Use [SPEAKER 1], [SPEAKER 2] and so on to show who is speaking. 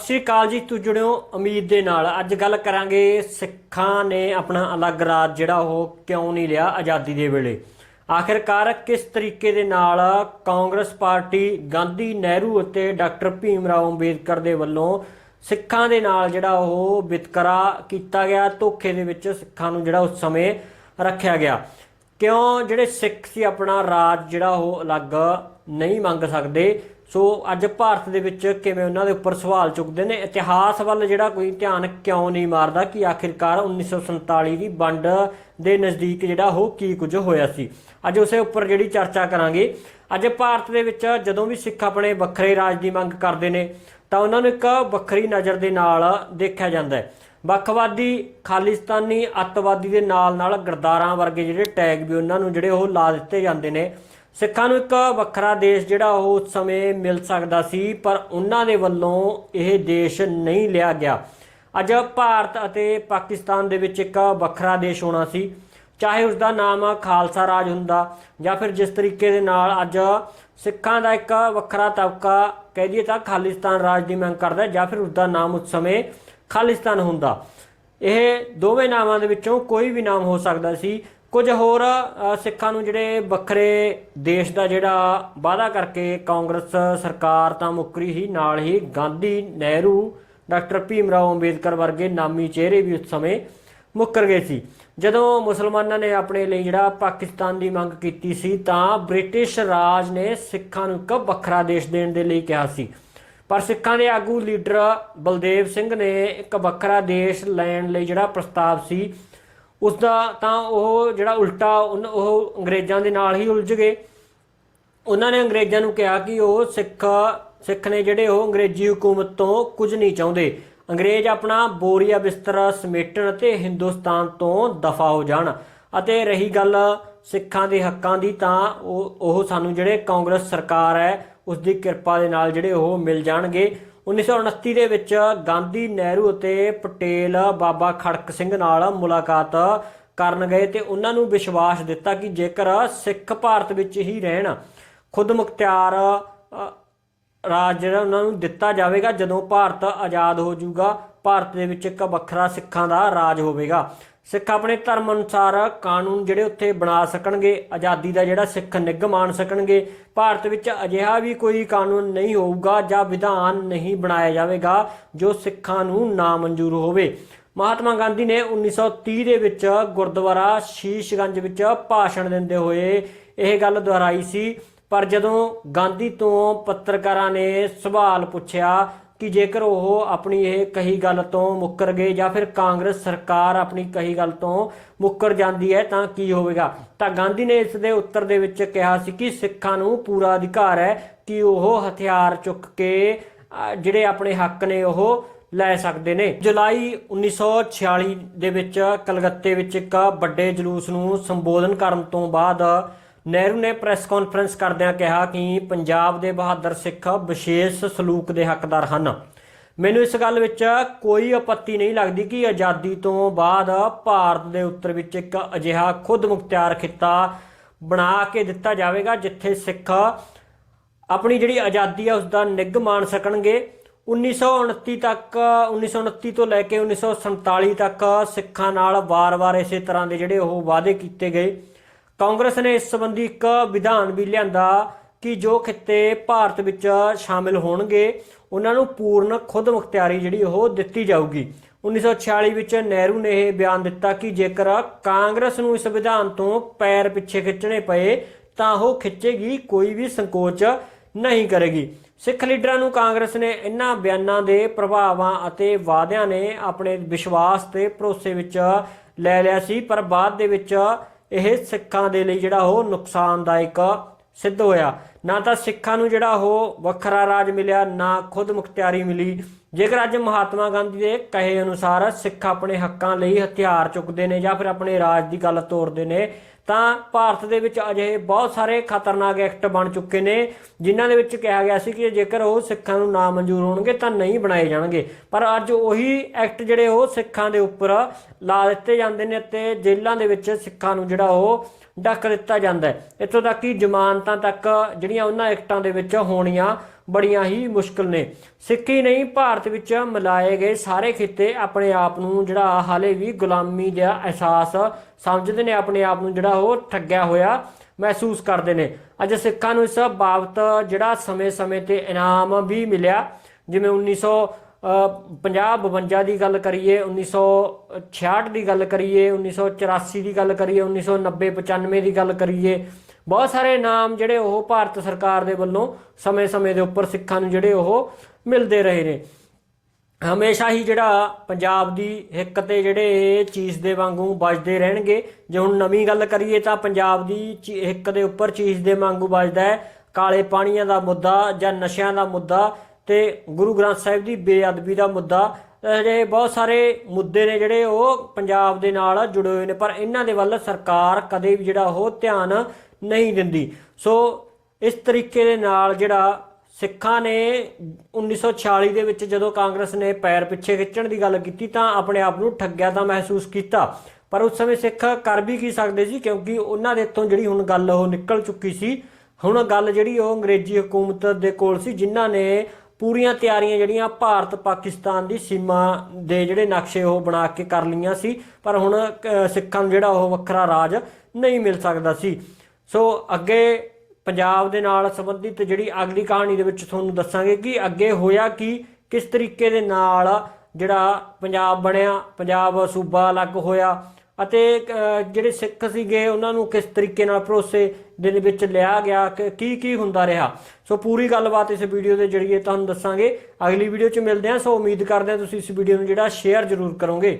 [SPEAKER 1] ਸਤਿ ਸ਼੍ਰੀ ਅਕਾਲ ਜੀ ਤੂੰ ਜੁੜਿਓ ਉਮੀਦ ਦੇ ਨਾਲ। ਅੱਜ ਗੱਲ ਕਰਾਂਗੇ ਸਿੱਖਾਂ ਨੇ ਆਪਣਾ ਅਲੱਗ ਰਾਜ ਜਿਹੜਾ ਉਹ ਕਿਉਂ ਨਹੀਂ ਲਿਆ ਆਜ਼ਾਦੀ ਦੇ ਵੇਲੇ। ਆਖਿਰਕਾਰ ਕਿਸ ਤਰੀਕੇ ਦੇ ਨਾਲ ਕਾਂਗਰਸ ਪਾਰਟੀ ਗਾਂਧੀ ਨਹਿਰੂ ਅਤੇ ਡਾਕਟਰ ਭੀਮ ਰਾਓ ਅੰਬੇਦਕਰ ਦੇ ਵੱਲੋਂ ਸਿੱਖਾਂ ਦੇ ਨਾਲ ਜਿਹੜਾ ਉਹ ਵਿਤਕਰਾ ਕੀਤਾ ਗਿਆ, ਧੋਖੇ ਦੇ ਵਿੱਚ ਸਿੱਖਾਂ ਨੂੰ ਜਿਹੜਾ ਉਸ ਸਮੇਂ ਰੱਖਿਆ ਗਿਆ। ਕਿਉਂ ਜਿਹੜੇ ਸਿੱਖ ਸੀ ਆਪਣਾ ਰਾਜ ਜਿਹੜਾ ਉਹ ਅਲੱਗ ਨਹੀਂ ਮੰਗ ਸਕਦੇ? ਸੋ ਅੱਜ ਭਾਰਤ ਦੇ ਵਿੱਚ ਕਿਵੇਂ ਉਹਨਾਂ ਦੇ ਉੱਪਰ ਸਵਾਲ ਚੁੱਕਦੇ ਨੇ? ਇਤਿਹਾਸ ਵੱਲ ਜਿਹੜਾ ਕੋਈ ਧਿਆਨ ਕਿਉਂ ਨਹੀਂ ਮਾਰਦਾ ਕਿ ਆਖਿਰਕਾਰ 1947 ਦੀ ਵੰਡ ਦੇ ਨਜ਼ਦੀਕ ਜਿਹੜਾ ਉਹ ਕੀ ਕੁਝ ਹੋਇਆ ਸੀ? ਅੱਜ ਉਸੇ ਉੱਪਰ ਜਿਹੜੀ ਚਰਚਾ ਕਰਾਂਗੇ। ਅੱਜ ਭਾਰਤ ਦੇ ਵਿੱਚ ਜਦੋਂ ਵੀ ਸਿੱਖ ਆਪਣੇ ਵੱਖਰੇ ਰਾਜ ਦੀ ਮੰਗ ਕਰਦੇ ਨੇ, ਤਾਂ ਉਹਨਾਂ ਨੂੰ ਇੱਕ ਵੱਖਰੀ ਨਜ਼ਰ ਦੇ ਨਾਲ ਦੇਖਿਆ ਜਾਂਦਾ ਹੈ। ਵੱਖਵਾਦੀ ਖਾਲਿਸਤਾਨੀ ਅੱਤਵਾਦੀ ਦੇ ਨਾਲ ਨਾਲ ਗਰਦਾਰਾਂ ਵਰਗੇ ਜਿਹੜੇ ਟੈਗ ਵੀ ਉਹਨਾਂ ਨੂੰ ਜਿਹੜੇ ਉਹ ਲਾ ਦਿੱਤੇ ਜਾਂਦੇ ਨੇ। ਸਿੱਖਾਂ ਨੂੰ ਇੱਕ ਵੱਖਰਾ ਦੇਸ਼ ਜਿਹੜਾ ਉਹ ਉਸ ਸਮੇਂ ਮਿਲ ਸਕਦਾ ਸੀ, ਪਰ ਉਹਨਾਂ ਦੇ ਵੱਲੋਂ ਇਹ ਦੇਸ਼ ਨਹੀਂ ਲਿਆ ਗਿਆ। ਅੱਜ ਭਾਰਤ ਅਤੇ ਪਾਕਿਸਤਾਨ ਦੇ ਵਿੱਚ ਇੱਕ ਵੱਖਰਾ ਦੇਸ਼ ਹੋਣਾ ਸੀ। ਚਾਹੇ ਉਸ ਦਾ ਨਾਮ ਖਾਲਸਾ ਰਾਜ ਹੁੰਦਾ ਜਾਂ ਫਿਰ ਜਿਸ ਤਰੀਕੇ ਦੇ ਨਾਲ ਅੱਜ ਸਿੱਖਾਂ ਦਾ ਇੱਕ ਵੱਖਰਾ ਤਬਕਾ ਕਹਿ ਦਈਏ ਤਾਂ ਖਾਲਿਸਤਾਨ ਰਾਜ ਦੀ ਮੰਗ ਕਰਦਾ ਜਾਂ ਫਿਰ ਉਸ ਦਾ ਨਾਮ ਉਸ ਸਮੇਂ ਖਾਲਿਸਤਾਨ ਹੁੰਦਾ। ਇਹ ਦੋਵੇਂ ਨਾਵਾਂ ਦੇ ਵਿੱਚੋਂ ਕੋਈ ਵੀ ਨਾਮ ਹੋ ਸਕਦਾ ਸੀ। ਕੁਝ ਹੋਰ ਸਿੱਖਾਂ ਨੂੰ ਜਿਹੜੇ ਵੱਖਰੇ ਦੇਸ਼ ਦਾ ਜਿਹੜਾ ਵਾਅਦਾ ਕਰਕੇ ਕਾਂਗਰਸ ਸਰਕਾਰ ਤਾਂ ਮੁੱਕਰੀ ਹੀ ਨਾਲ ਹੀ ਗਾਂਧੀ ਨਹਿਰੂ, ਡਾਕਟਰ ਭੀਮ ਰਾਓ ਅੰਬੇਦਕਰ ਵਰਗੇ ਨਾਮੀ ਚਿਹਰੇ ਵੀ ਉਸ ਸਮੇਂ ਮੁੱਕਰ ਗਏ ਸੀ। ਜਦੋਂ ਮੁਸਲਮਾਨਾਂ ਨੇ ਆਪਣੇ ਲਈ ਜਿਹੜਾ ਪਾਕਿਸਤਾਨ ਦੀ ਮੰਗ ਕੀਤੀ ਸੀ, ਤਾਂ ਬ੍ਰਿਟਿਸ਼ ਰਾਜ ਨੇ ਸਿੱਖਾਂ ਨੂੰ ਇੱਕ ਵੱਖਰਾ ਦੇਸ਼ ਦੇਣ ਦੇ ਲਈ ਕਿਹਾ ਸੀ। ਪਰ ਸਿੱਖਾਂ ਦੇ ਆਗੂ ਲੀਡਰ ਬਲਦੇਵ ਸਿੰਘ ਨੇ ਇੱਕ ਵੱਖਰਾ ਦੇਸ਼ ਲੈਣ ਲਈ ਜਿਹੜਾ ਪ੍ਰਸਤਾਵ ਸੀ, ਉਸ ਦਾ ਤਾਂ ਉਹ ਜਿਹੜਾ ਉਲਟਾ ਉਨ- ਉਹ ਅੰਗਰੇਜ਼ਾਂ ਦੇ ਨਾਲ ਹੀ ਉਲਝ ਗਏ। ਉਹਨਾਂ ਨੇ ਅੰਗਰੇਜ਼ਾਂ ਨੂੰ ਕਿਹਾ ਕਿ ਉਹ ਸਿੱਖ ਸਿੱਖ ਨੇ ਜਿਹੜੇ ਉਹ ਅੰਗਰੇਜ਼ੀ ਹਕੂਮਤ ਤੋਂ ਕੁਝ ਨਹੀਂ ਚਾਹੁੰਦੇ। ਅੰਗਰੇਜ਼ ਆਪਣਾ ਬੋਰੀਆ ਬਿਸਤਰਾ ਸਮੇਟਣ ਅਤੇ ਹਿੰਦੁਸਤਾਨ ਤੋਂ ਦਫਾ ਹੋ ਜਾਣ। ਅਤੇ ਰਹੀ ਗੱਲ ਸਿੱਖਾਂ ਦੇ ਹੱਕਾਂ ਦੀ ਤਾਂ ਉਹ ਉਹ ਸਾਨੂੰ ਜਿਹੜੇ ਕਾਂਗਰਸ ਸਰਕਾਰ ਹੈ ਉਸ ਦੀ ਕਿਰਪਾ ਦੇ ਨਾਲ ਜਿਹੜੇ ਉਹ ਮਿਲ ਜਾਣਗੇ। 1929 ਦੇ ਵਿੱਚ ਗਾਂਧੀ ਨਹਿਰੂ ਅਤੇ ਪਟੇਲ ਬਾਬਾ ਖੜਕ ਸਿੰਘ ਨਾਲ ਮੁਲਾਕਾਤ ਕਰਨ ਗਏ ਤੇ ਉਹਨਾਂ ਨੂੰ ਵਿਸ਼ਵਾਸ ਦਿੱਤਾ ਕਿ ਜੇਕਰ ਸਿੱਖ ਭਾਰਤ ਵਿੱਚ ਹੀ ਰਹਿਣ, ਖੁਦ ਮੁਖਤਿਆਰ ਰਾਜ ਜਿਹੜਾ ਉਹਨਾਂ ਨੂੰ ਦਿੱਤਾ ਜਾਵੇਗਾ, ਜਦੋਂ ਭਾਰਤ ਆਜ਼ਾਦ ਹੋ ਜਾਊਗਾ ਭਾਰਤ ਦੇ ਵਿੱਚ ਇੱਕ ਵੱਖਰਾ ਸਿੱਖਾਂ ਦਾ ਰਾਜ ਹੋਵੇਗਾ। ਸਿੱਖ ਆਪਣੇ ਧਰਮ ਅਨੁਸਾਰ ਕਾਨੂੰਨ ਜਿਹੜੇ ਉੱਥੇ ਬਣਾ ਸਕਣਗੇ, ਆਜ਼ਾਦੀ ਦਾ ਜਿਹੜਾ ਸਿੱਖ ਨਿੱਘ ਮਾਣ ਸਕਣਗੇ, ਭਾਰਤ ਵਿੱਚ ਅਜਿਹਾ ਵੀ ਕੋਈ ਕਾਨੂੰਨ ਨਹੀਂ ਹੋਊਗਾ ਜਾਂ ਵਿਧਾਨ ਨਹੀਂ ਬਣਾਇਆ ਜਾਵੇਗਾ ਜੋ ਸਿੱਖਾਂ ਨੂੰ ਨਾ ਮਨਜ਼ੂਰ ਹੋਵੇ। ਮਹਾਤਮਾ ਗਾਂਧੀ ਨੇ 1930 ਦੇ ਵਿੱਚ ਗੁਰਦੁਆਰਾ ਸ਼ੀਸ਼ਗੰਜ ਵਿੱਚ ਭਾਸ਼ਣ ਦਿੰਦੇ ਹੋਏ ਇਹ ਗੱਲ ਦੁਹਰਾਈ ਸੀ। ਪਰ ਜਦੋਂ ਗਾਂਧੀ ਤੋਂ ਪੱਤਰਕਾਰਾਂ ਨੇ ਸਵਾਲ ਪੁੱਛਿਆ ਕਿ ਜੇਕਰ ਉਹ ਆਪਣੀ ਇਹ ਕਹੀ ਗੱਲ ਤੋਂ ਮੁੱਕਰ ਗਏ ਜਾਂ ਫਿਰ ਕਾਂਗਰਸ ਸਰਕਾਰ ਆਪਣੀ ਕਹੀ ਗੱਲ ਤੋਂ ਮੁੱਕਰ ਜਾਂਦੀ ਹੈ ਤਾਂ ਕੀ ਹੋਵੇਗਾ? ਤਾਂ ਗਾਂਧੀ ਨੇ ਇਸ ਦੇ ਉੱਤਰ ਦੇ ਵਿੱਚ ਕਿਹਾ ਸੀ ਕਿ ਸਿੱਖਾਂ ਨੂੰ ਪੂਰਾ ਅਧਿਕਾਰ ਹੈ ਕਿ ਉਹ ਹਥਿਆਰ ਚੁੱਕ ਕੇ ਜਿਹੜੇ ਆਪਣੇ ਹੱਕ ਨੇ ਉਹ ਲੈ ਸਕਦੇ ਨੇ। ਜੁਲਾਈ 1946 ਦੇ ਵਿੱਚ ਕਲਕੱਤੇ ਵਿੱਚ ਇੱਕ ਵੱਡੇ ਜਲੂਸ ਨੂੰ ਸੰਬੋਧਨ ਕਰਨ ਤੋਂ ਬਾਅਦ ਨਹਿਰੂ ਨੇ ਪ੍ਰੈਸ ਕਾਨਫਰੰਸ ਕਰਦਿਆਂ ਕਿਹਾ ਕਿ ਪੰਜਾਬ ਦੇ ਬਹਾਦਰ ਸਿੱਖ ਵਿਸ਼ੇਸ਼ ਸਲੂਕ ਦੇ ਹੱਕਦਾਰ ਹਨ। ਮੈਨੂੰ ਇਸ ਗੱਲ ਵਿੱਚ ਕੋਈ ਆਪੱਤੀ ਨਹੀਂ ਲੱਗਦੀ ਕਿ ਆਜ਼ਾਦੀ ਤੋਂ ਬਾਅਦ ਭਾਰਤ ਦੇ ਉੱਤਰ ਵਿੱਚ ਇੱਕ ਅਜਿਹਾ ਖੁਦ ਮੁਖਤਿਆਰ ਖਿੱਤਾ ਬਣਾ ਕੇ ਦਿੱਤਾ ਜਾਵੇਗਾ, ਜਿੱਥੇ ਸਿੱਖ ਆਪਣੀ ਜਿਹੜੀ ਆਜ਼ਾਦੀ ਹੈ ਉਸ ਦਾ ਨਿੱਘ ਮਾਣ ਸਕਣਗੇ। 1929 ਤੱਕ 1929 ਤੋਂ ਲੈ ਕੇ 1947 ਤੱਕ ਸਿੱਖਾਂ ਨਾਲ ਵਾਰ-ਵਾਰ ਇਸੇ ਤਰ੍ਹਾਂ ਦੇ ਜਿਹੜੇ ਉਹ ਵਾਅਦੇ ਕੀਤੇ ਗਏ। ਕਾਂਗਰਸ ਨੇ ਇਸ ਸੰਬੰਧੀ ਇੱਕ ਵਿਧਾਨ ਵੀ ਲਿਆਂਦਾ ਕਿ ਜੋ ਖਿੱਤੇ ਭਾਰਤ ਵਿੱਚ ਸ਼ਾਮਿਲ ਹੋਣਗੇ, ਉਹਨਾਂ ਨੂੰ ਪੂਰਨ ਖੁਦ ਮੁਖਤਿਆਰੀ ਜਿਹੜੀ ਉਹ ਦਿੱਤੀ ਜਾਊਗੀ। 1946 ਵਿੱਚ ਨਹਿਰੂ ਨੇ ਇਹ ਬਿਆਨ ਦਿੱਤਾ ਕਿ ਜੇਕਰ ਕਾਂਗਰਸ ਨੂੰ ਇਸ ਵਿਧਾਨ ਤੋਂ ਪੈਰ ਪਿੱਛੇ ਖਿੱਚਣੇ ਪਏ, ਤਾਂ ਉਹ ਖਿੱਚੇਗੀ, ਕੋਈ ਵੀ ਸੰਕੋਚ ਨਹੀਂ ਕਰੇਗੀ। ਸਿੱਖ ਲੀਡਰਾਂ ਨੂੰ ਕਾਂਗਰਸ ਨੇ ਇਹਨਾਂ ਬਿਆਨਾਂ ਦੇ ਪ੍ਰਭਾਵਾਂ ਅਤੇ ਵਾਅਦਿਆਂ ਨੇ ਆਪਣੇ ਵਿਸ਼ਵਾਸ ਤੇ ਭਰੋਸੇ ਵਿੱਚ ਲੈ ਲਿਆ ਸੀ, ਪਰ ਬਾਅਦ ਦੇ ਵਿੱਚ ਇਹ ਸਿੱਖਾਂ ਦੇ ਲਈ ਜਿਹੜਾ ਉਹ ਨੁਕਸਾਨਦਾਇਕ ਸਿੱਧ ਹੋਇਆ। ਨਾ ਤਾਂ ਸਿੱਖਾਂ ਨੂੰ ਜਿਹੜਾ ਉਹ ਵੱਖਰਾ ਰਾਜ ਮਿਲਿਆ, ਨਾ ਖੁਦ ਮੁਖਤਿਆਰੀ ਮਿਲੀ। ਜੇਕਰ ਅੱਜ ਮਹਾਤਮਾ ਗਾਂਧੀ ਦੇ ਕਹੇ ਅਨੁਸਾਰ ਸਿੱਖ ਆਪਣੇ ਹੱਕਾਂ ਲਈ ਹਥਿਆਰ ਚੁੱਕਦੇ ਨੇ ਜਾਂ ਫਿਰ ਆਪਣੇ ਰਾਜ ਦੀ ਗੱਲ ਤੋੜਦੇ ਨੇ ਤਾਂ ਭਾਰਤ ਦੇ ਵਿੱਚ ਅਜਿਹੇ ਬਹੁਤ ਸਾਰੇ ਖਤਰਨਾਕ ਐਕਟ ਬਣ ਚੁੱਕੇ ਨੇ, ਜਿਨ੍ਹਾਂ ਦੇ ਵਿੱਚ ਕਿਹਾ ਗਿਆ ਸੀ ਕਿ ਜੇਕਰ ਉਹ ਸਿੱਖਾਂ ਨੂੰ ਨਾ ਮਨਜ਼ੂਰ ਹੋਣਗੇ ਤਾਂ ਨਹੀਂ ਬਣਾਏ ਜਾਣਗੇ। ਪਰ ਅੱਜ ਉਹੀ ਐਕਟ ਜਿਹੜੇ ਉਹ ਸਿੱਖਾਂ ਦੇ ਉੱਪਰ ਲਾ ਦਿੱਤੇ ਜਾਂਦੇ ਨੇ ਤੇ ਜੇਲ੍ਹਾਂ ਦੇ ਵਿੱਚ ਸਿੱਖਾਂ ਨੂੰ ਜਿਹੜਾ ਉਹ ਡੱਕ ਦਿੱਤਾ ਜਾਂਦਾ ਇੱਥੋਂ ਤੱਕ ਕਿ ਜ਼ਮਾਨਤਾਂ ਤੱਕ ਜਿਹੜੀਆਂ ਉਹਨਾਂ ਐਕਟਾਂ ਦੇ ਵਿੱਚ ਹੋਣੀਆਂ ਬੜੀਆਂ ਹੀ ਮੁਸ਼ਕਲ ਨੇ। ਸਿੱਖੀ ਨਹੀਂ, ਭਾਰਤ ਵਿੱਚ ਮਿਲਾਏ ਗਏ ਸਾਰੇ ਖਿੱਤੇ ਆਪਣੇ ਆਪ ਨੂੰ ਜਿਹੜਾ ਹਾਲੇ ਵੀ ਗੁਲਾਮੀ ਦਾ ਅਹਿਸਾਸ ਸਮਝਦੇ ਨੇ, ਆਪਣੇ ਆਪ ਨੂੰ ਜਿਹੜਾ ਉਹ ਠੱਗਿਆ ਹੋਇਆ ਮਹਿਸੂਸ ਕਰਦੇ ਨੇ। ਅੱਜ ਸਿੱਖਾਂ ਨੂੰ ਇਸ ਬਾਬਤ ਜਿਹੜਾ ਸਮੇਂ-ਸਮੇਂ ਤੇ ਇਨਾਮ ਵੀ ਮਿਲਿਆ, ਜਿਵੇਂ 1900 50 52 ਦੀ ਗੱਲ ਕਰੀਏ 1966 ਦੀ ਗੱਲ ਕਰੀਏ 1984 ਦੀ ਗੱਲ ਕਰੀਏ 1990 95 ਦੀ ਗੱਲ ਕਰੀਏ, ਬਹੁਤ ਸਾਰੇ ਨਾਮ ਜਿਹੜੇ ਉਹ ਭਾਰਤ ਸਰਕਾਰ ਦੇ ਵੱਲੋਂ ਸਮੇਂ-ਸਮੇਂ ਦੇ ਉੱਪਰ ਸਿੱਖਾਂ ਨੂੰ ਜਿਹੜੇ ਉਹ ਮਿਲਦੇ ਰਹੇ ਨੇ। ਹਮੇਸ਼ਾ ਹੀ ਜਿਹੜਾ ਪੰਜਾਬ ਦੀ ਹਿੱਕ ਤੇ ਜਿਹੜੇ ਇਹ ਚੀਜ਼ ਦੇ ਵਾਂਗੂ ਵੱਜਦੇ ਰਹਿਣਗੇ। ਜੇ ਹੁਣ ਨਵੀਂ ਗੱਲ ਕਰੀਏ ਤਾਂ ਪੰਜਾਬ ਦੀ ਚੀ- ਹਿੱਕ ਦੇ ਉੱਪਰ ਚੀਜ਼ ਦੇ ਵਾਂਗੂ ਵੱਜਦਾ ਹੈ। ਕਾਲੇ ਪਾਣੀਆਂ ਦਾ ਮੁੱਦਾ ਜਾਂ ਨਸ਼ਿਆਂ ਦਾ ਮੁੱਦਾ ਤੇ ਗੁਰੂ ਗ੍ਰੰਥ ਸਾਹਿਬ ਦੀ ਬੇਅਦਬੀ ਦਾ ਮੁੱਦਾ ਅਹ ਜਿਹੜੇ ਬਹੁਤ ਸਾਰੇ ਮੁੱਦੇ ਨੇ ਜਿਹੜੇ ਉਹ ਪੰਜਾਬ ਦੇ ਨਾਲ ਜੁੜੇ ਹੋਏ ਨੇ, ਪਰ ਇਹਨਾਂ ਦੇ ਵੱਲ ਸਰਕਾਰ ਕਦੇ ਵੀ ਜਿਹੜਾ ਉਹ ਧਿਆਨ ਨਹੀਂ ਦਿੰਦੀ। ਸੋ ਇਸ ਤਰੀਕੇ ਦੇ ਨਾਲ ਜਿਹੜਾ ਸਿੱਖਾਂ ਨੇ 1946 ਦੇ ਵਿੱਚ ਜਦੋਂ ਕਾਂਗਰਸ ਨੇ ਪੈਰ ਪਿੱਛੇ ਖਿੱਚਣ ਦੀ ਗੱਲ ਕੀਤੀ ਤਾਂ ਆਪਣੇ ਆਪ ਨੂੰ ਠੱਗਿਆ ਤਾਂ ਮਹਿਸੂਸ ਕੀਤਾ। ਪਰ ਉਸ ਸਮੇਂ ਸਿੱਖ ਕਰ ਵੀ ਕੀ ਸਕਦੇ ਸੀ, ਕਿਉਂਕਿ ਉਹਨਾਂ ਦੇ ਤੋਂ ਜਿਹੜੀ ਹੁਣ ਗੱਲ ਉਹ ਨਿਕਲ ਚੁੱਕੀ ਸੀ। ਹੁਣ ਗੱਲ ਜਿਹੜੀ ਉਹ ਅੰਗਰੇਜ਼ੀ ਹਕੂਮਤ ਦੇ ਕੋਲ ਸੀ, ਜਿਨ੍ਹਾਂ ਨੇ ਪੂਰੀਆਂ ਤਿਆਰੀਆਂ ਜਿਹੜੀਆਂ ਭਾਰਤ ਪਾਕਿਸਤਾਨ ਦੀ ਸੀਮਾ ਦੇ ਜਿਹੜੇ ਨਕਸ਼ੇ ਉਹ ਬਣਾ ਕੇ ਕਰ ਲਈਆਂ ਸੀ ਪਰ ਹੁਣ ਅਹ, ਸਿੱਖਾਂ ਨੂੰ ਜਿਹੜਾ ਉਹ ਵੱਖਰਾ ਰਾਜ ਨਹੀਂ ਮਿਲ ਸਕਦਾ ਸੀ। ਸੋ ਅੱਗੇ ਪੰਜਾਬ ਦੇ ਨਾਲ ਸੰਬੰਧਿਤ ਜਿਹੜੀ ਅਗਲੀ ਕਹਾਣੀ ਦੇ ਵਿੱਚ ਤੁਹਾਨੂੰ ਦੱਸਾਂਗੇ ਕਿ ਅੱਗੇ ਹੋਇਆ ਕਿ ਕਿਸ ਤਰੀਕੇ ਦੇ ਨਾਲ ਜਿਹੜਾ ਪੰਜਾਬ ਬਣਿਆ ਪੰਜਾਬ ਸੂਬਾ ਅਲੱਗ ਹੋਇਆ ਅਤੇ ਜਿਹੜੇ ਸਿੱਖ ਸੀਗੇ, ਉਹਨਾਂ ਨੂੰ ਕਿਸ ਤਰੀਕੇ ਨਾਲ ਭਰੋਸੇ ਦੇ ਵਿੱਚ ਲਿਆ ਗਿਆ, ਕਿ ਕੀ ਕੀ ਹੁੰਦਾ ਰਿਹਾ? ਸੋ ਪੂਰੀ ਗੱਲਬਾਤ ਇਸ ਵੀਡੀਓ ਦੇ ਜਰੀਏ ਤੁਹਾਨੂੰ ਦੱਸਾਂਗੇ। ਅਗਲੀ ਵੀਡੀਓ 'ਚ ਮਿਲਦੇ ਹਾਂ। ਸੋ ਉਮੀਦ ਕਰਦੇ ਹਾਂ ਤੁਸੀਂ ਇਸ ਵੀਡੀਓ ਨੂੰ ਜਿਹੜਾ, ਸ਼ੇਅਰ ਜ਼ਰੂਰ ਕਰੋਗੇ।